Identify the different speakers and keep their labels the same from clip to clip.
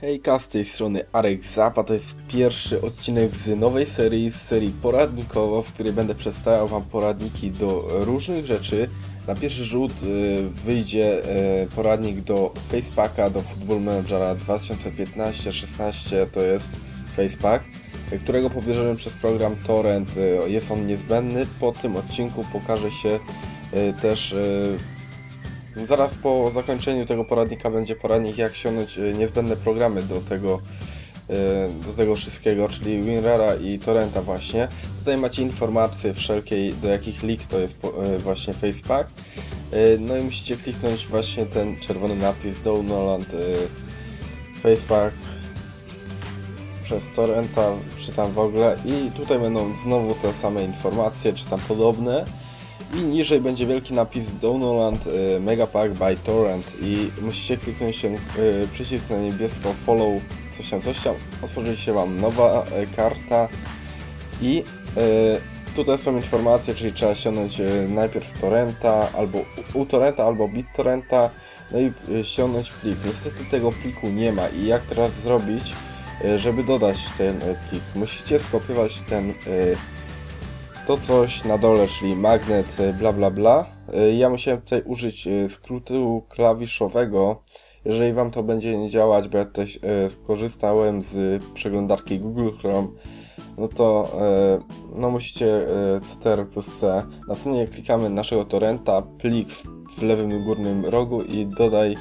Speaker 1: Hejka, z tej strony Arek Zapa, to jest pierwszy odcinek z nowej serii, z serii poradnikowo, w której będę przedstawiał Wam poradniki do różnych rzeczy. Na pierwszy rzut y, wyjdzie y, poradnik do Facepacka, do Football Managera 2015-16, to jest Facepack, y, którego pobierzemy przez program Torrent. Jest on niezbędny. Po tym odcinku pokaże się też Zaraz po zakończeniu tego poradnika będzie poradnik jak ściągnąć e, niezbędne programy do tego, e, do tego wszystkiego, czyli WinRara i Torrenta właśnie. Tutaj macie informacje wszelkiej do jakich lik to jest e, właśnie Facepack. No i musicie kliknąć właśnie ten czerwony napis Download Facepack przez Torrenta, czy tam w ogóle i tutaj będą znowu te same informacje, czy tam podobne i niżej będzie wielki napis Download y, Megapack by Torrent. I musicie kliknąć ten przycisk na niebiesko follow coś tam, coś tam, otworzy się Wam nowa y, karta. I y, tutaj są informacje, czyli trzeba ściągnąć najpierw Torrenta, albo u, Torrenta, albo BitTorrenta, no i ściągnąć plik. Niestety tego pliku nie ma. I jak teraz zrobić, żeby dodać ten plik? Musicie skopiować ten to coś na dole, czyli magnet, y, bla bla bla. Y, Ja musiałem tutaj użyć y, skrótu klawiszowego. Jeżeli Wam to będzie nie działać, bo ja y, skorzystałem z przeglądarki Google Chrome, no to no musicie CTR plus C. Następnie klikamy naszego torrenta, plik w, lewym górnym rogu i dodaj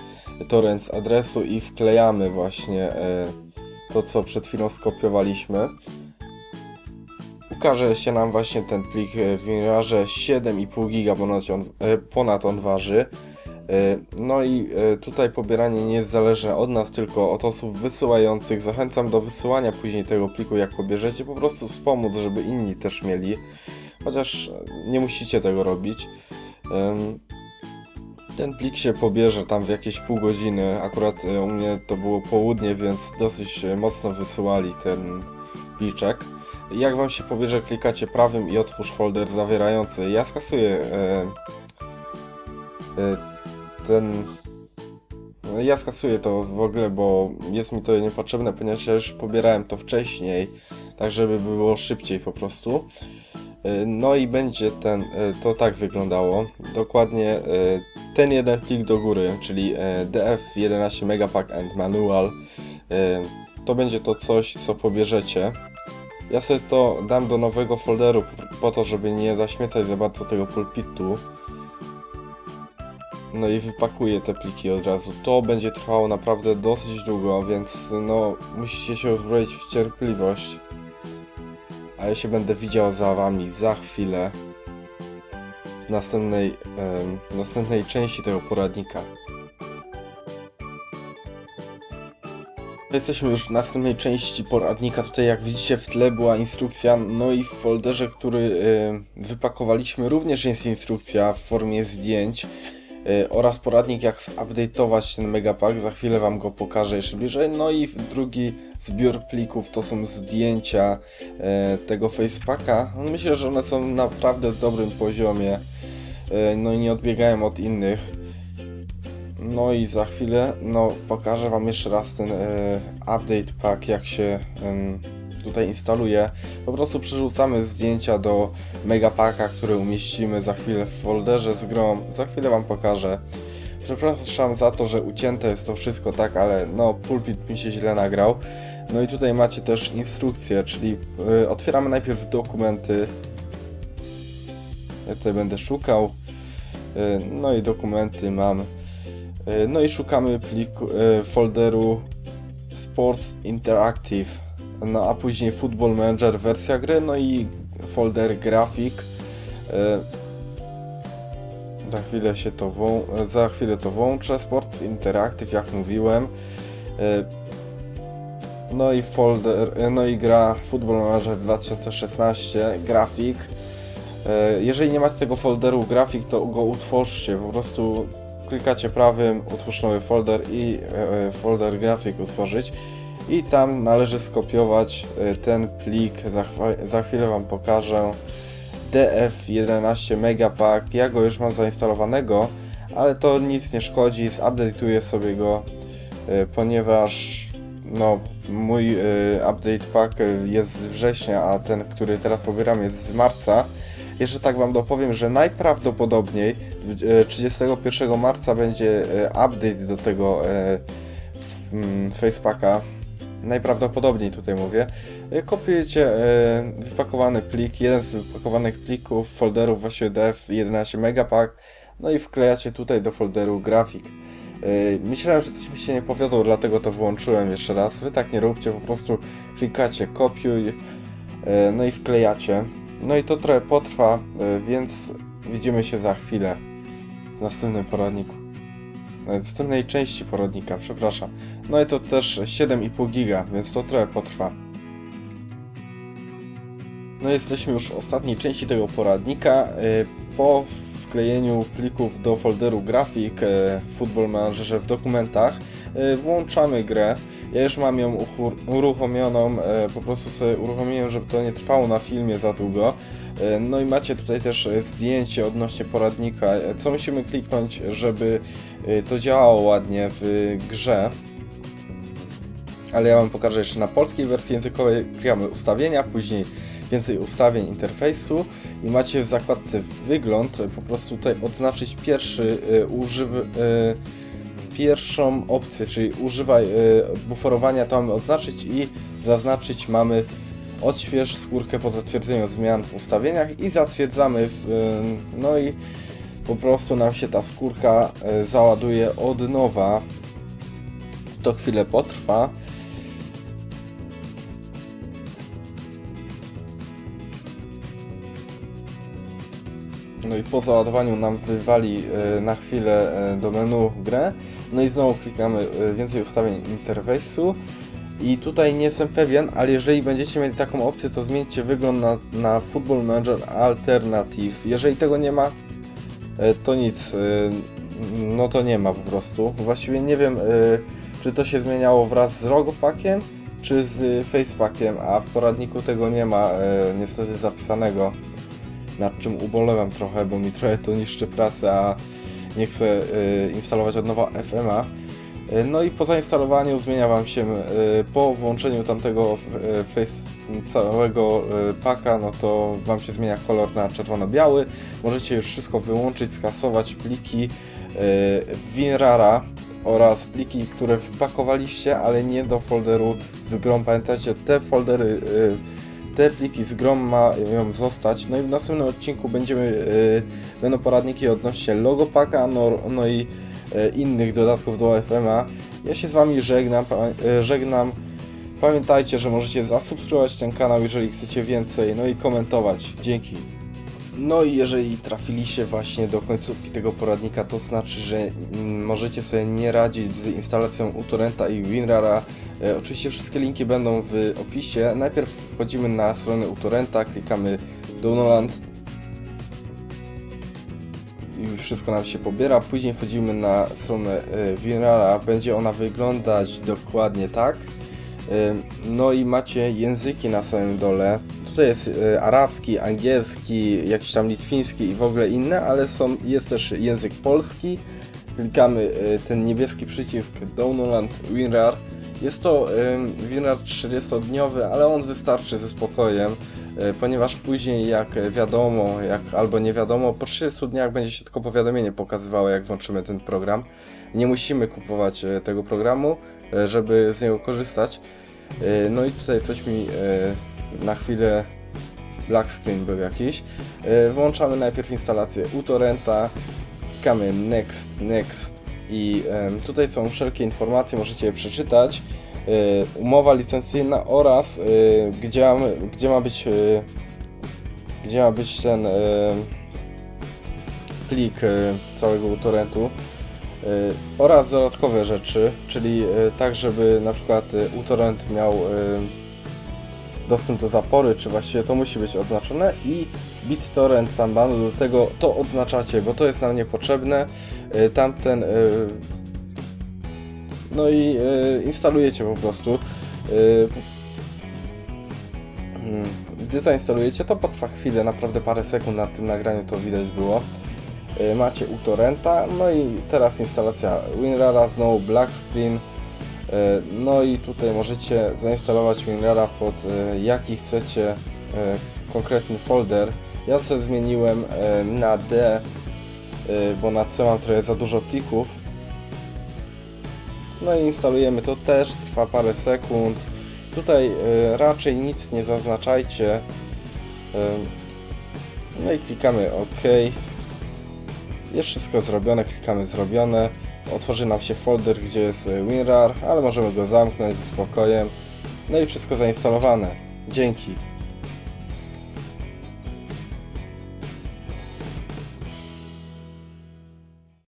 Speaker 1: torrent z adresu i wklejamy właśnie to, co przed chwilą skopiowaliśmy ukaże się nam właśnie ten plik e, w wymiarze 7,5 giga, ponad on, e, ponad on waży. E, No i tutaj pobieranie nie jest zależne od nas, tylko od osób wysyłających. Zachęcam do wysyłania później tego pliku, jak pobierzecie, po prostu wspomóc, żeby inni też mieli. Chociaż nie musicie tego robić. Ten plik się pobierze tam w jakieś pół godziny. Akurat u mnie to było południe, więc dosyć mocno wysyłali ten pliczek. Jak Wam się pobierze, klikacie prawym i otwórz folder zawierający. Ja skasuję e, e, ten. no, Ja skasuję to w ogóle, bo jest mi to niepotrzebne, ponieważ ja już pobierałem to wcześniej, tak żeby było szybciej po prostu. E, No i będzie ten, e, to tak wyglądało. Dokładnie e, ten jeden plik do góry, czyli e, DF11 Megapack and Manual. To będzie to coś, co pobierzecie. Ja sobie to dam do nowego folderu po to, żeby nie zaśmiecać za bardzo tego pulpitu. No i wypakuję te pliki od razu. To będzie trwało naprawdę dosyć długo, więc no musicie się uzbroić w cierpliwość. A ja się będę widział za wami za chwilę w następnej, następnej części tego poradnika. Jesteśmy już w następnej części poradnika. Tutaj jak widzicie w tle była instrukcja, no i w folderze, który y, wypakowaliśmy również jest instrukcja w formie zdjęć y, oraz poradnik jak zupdate'ować ten megapack. Za chwilę Wam go pokażę jeszcze bliżej. No i drugi zbiór plików to są zdjęcia y, tego facepacka. No Myślę, że one są naprawdę w dobrym poziomie. No i nie odbiegają od innych. No i za chwilę, no pokażę Wam jeszcze raz ten e, update pack, jak się em, tutaj instaluje. Po prostu przerzucamy zdjęcia do megapacka, który umieścimy za chwilę w folderze z grą. Za chwilę Wam pokażę. Przepraszam za to, że ucięte jest to wszystko tak, ale no pulpit mi się źle nagrał. No i tutaj macie też instrukcję, czyli e, otwieramy najpierw dokumenty. Ja tutaj będę szukał. E, no i dokumenty mam. E, No i szukamy pliku, e, folderu Sports Interactive, no a później Football Manager wersja gry, no i folder grafik. E, Za chwilę się to za chwilę to włączę. Sports Interactive, jak mówiłem. No i folder, no i gra Football Manager 2016 grafik. Jeżeli nie macie tego folderu grafik, to go utworzcie. Po prostu klikacie prawym, utwórz nowy folder i e, folder grafik utworzyć. I tam należy skopiować e, ten plik. Za, chwilę Wam pokażę. DF11 Megapack. Ja go już mam zainstalowanego, ale to nic nie szkodzi. Zupdate'uję sobie go, e, ponieważ no, mój update pack jest z września, a ten, który teraz pobieram jest z marca. Jeszcze tak Wam dopowiem, że najprawdopodobniej dwu- y, 31 marca będzie y, update do tego y, mm, facepacka. Najprawdopodobniej tutaj mówię. Kopiujecie wypakowany plik, jeden z wypakowanych plików, folderów właściwie DF 11 megapack, no i wklejacie tutaj do folderu grafik. Myślałem, że coś mi się nie powiodło, dlatego to włączyłem jeszcze raz. Wy tak nie róbcie, po prostu klikacie kopiuj, no i wklejacie. No i to trochę potrwa, yy, więc widzimy się za chwilę w następnym poradniku. Yy, W następnej części poradnika, przepraszam. No i to też 7,5 giga, więc to trochę potrwa. No jesteśmy już w ostatniej części tego poradnika. Yy, Po wklejeniu plików do folderu grafik w Football Managerze w dokumentach włączamy grę. Ja już mam ją uruchomioną, yy, po prostu sobie uruchomiłem, żeby to nie trwało na filmie za długo. Yy, No i macie tutaj też yy, zdjęcie odnośnie poradnika, yy, co musimy kliknąć, żeby yy, to działało ładnie w grze ale ja Wam pokażę jeszcze na polskiej wersji językowej. Klikamy ustawienia, później więcej ustawień interfejsu i macie w zakładce wygląd e, po prostu tutaj odznaczyć pierwszy używ, y, pierwszą opcję, czyli używaj y, buforowania, to mamy odznaczyć i zaznaczyć mamy odśwież skórkę po zatwierdzeniu zmian w ustawieniach i zatwierdzamy, y, no i po prostu nam się ta skórka y, załaduje od nowa. To chwilę potrwa. No i po załadowaniu nam wywali e, na chwilę e, do menu grę. No i znowu klikamy e, więcej ustawień interfejsu. I tutaj nie jestem pewien, ale jeżeli będziecie mieli taką opcję, to zmieńcie wygląd na, na Football Manager Alternative. Jeżeli tego nie ma, e, to nic. e, No to nie ma po prostu. Właściwie nie wiem, czy to się zmieniało wraz z Rogopakiem, czy z Facepackiem, a w poradniku tego nie ma niestety zapisanego nad czym ubolewam trochę, bo mi trochę to niszczy pracę, a nie chcę y, instalować od nowa FMA. Y, No i po zainstalowaniu zmienia Wam się y, po włączeniu tamtego face, całego paka, no to Wam się zmienia kolor na czerwono-biały. Możecie już wszystko wyłączyć, skasować pliki WinRara oraz pliki, które wpakowaliście, ale nie do folderu z grom. Pamiętajcie, te foldery te pliki z grom mają zostać. No i w następnym odcinku będziemy, yy, będą poradniki odnośnie logopaka, no, no i yy, innych dodatków do FMA. Ja się z Wami żegnam, yy, żegnam. Pamiętajcie, że możecie zasubskrybować ten kanał, jeżeli chcecie więcej, no i komentować. Dzięki. No i jeżeli trafiliście właśnie do końcówki tego poradnika, to znaczy, że mm, możecie sobie nie radzić z instalacją uTorrenta i WinRara. E, oczywiście wszystkie linki będą w opisie. Najpierw wchodzimy na stronę uTorrenta, klikamy Download i wszystko nam się pobiera. Później wchodzimy na stronę e, WinRara. Będzie ona wyglądać dokładnie tak. E, No i macie języki na samym dole. Tutaj jest e, arabski, angielski, jakiś tam litwiński i w ogóle inne, ale są, jest też język polski. Klikamy e, ten niebieski przycisk Download WinRAR. Jest to WinRAR 30-dniowy, ale on wystarczy ze spokojem, e, ponieważ później jak wiadomo, jak albo nie wiadomo, po 30 dniach będzie się tylko powiadomienie pokazywało, jak włączymy ten program. Nie musimy kupować tego programu, żeby z niego korzystać. No i tutaj coś mi na chwilę black screen był jakiś. E, Włączamy najpierw instalację uTorrenta, klikamy next, next i tutaj są wszelkie informacje, możecie je przeczytać. E, Umowa licencyjna oraz e, gdzie, gdzie ma być gdzie ma być ten plik całego uTorrentu. Oraz dodatkowe rzeczy, czyli tak, żeby na przykład uTorrent miał dostęp do zapory, czy właściwie to musi być oznaczone i BitTorrent tam do tego to odznaczacie, bo to jest nam niepotrzebne. Y, Tamten y, no i y, instalujecie po prostu. Y, mm, Gdy zainstalujecie, to potrwa chwilę, naprawdę parę sekund na tym nagraniu to widać było. Macie uTorrenta, no i teraz instalacja WinRara, znowu black screen, E, No i tutaj możecie zainstalować WinRARa pod e, jaki chcecie e, konkretny folder. Ja sobie zmieniłem e, na D, e, bo na C mam trochę za dużo plików. No i instalujemy to też, trwa parę sekund. Tutaj e, raczej nic nie zaznaczajcie. E, No i klikamy OK. Jest wszystko zrobione, klikamy zrobione. Otworzy nam się folder, gdzie jest e, WinRAR, ale możemy go zamknąć ze spokojem. No i wszystko zainstalowane. Dzięki.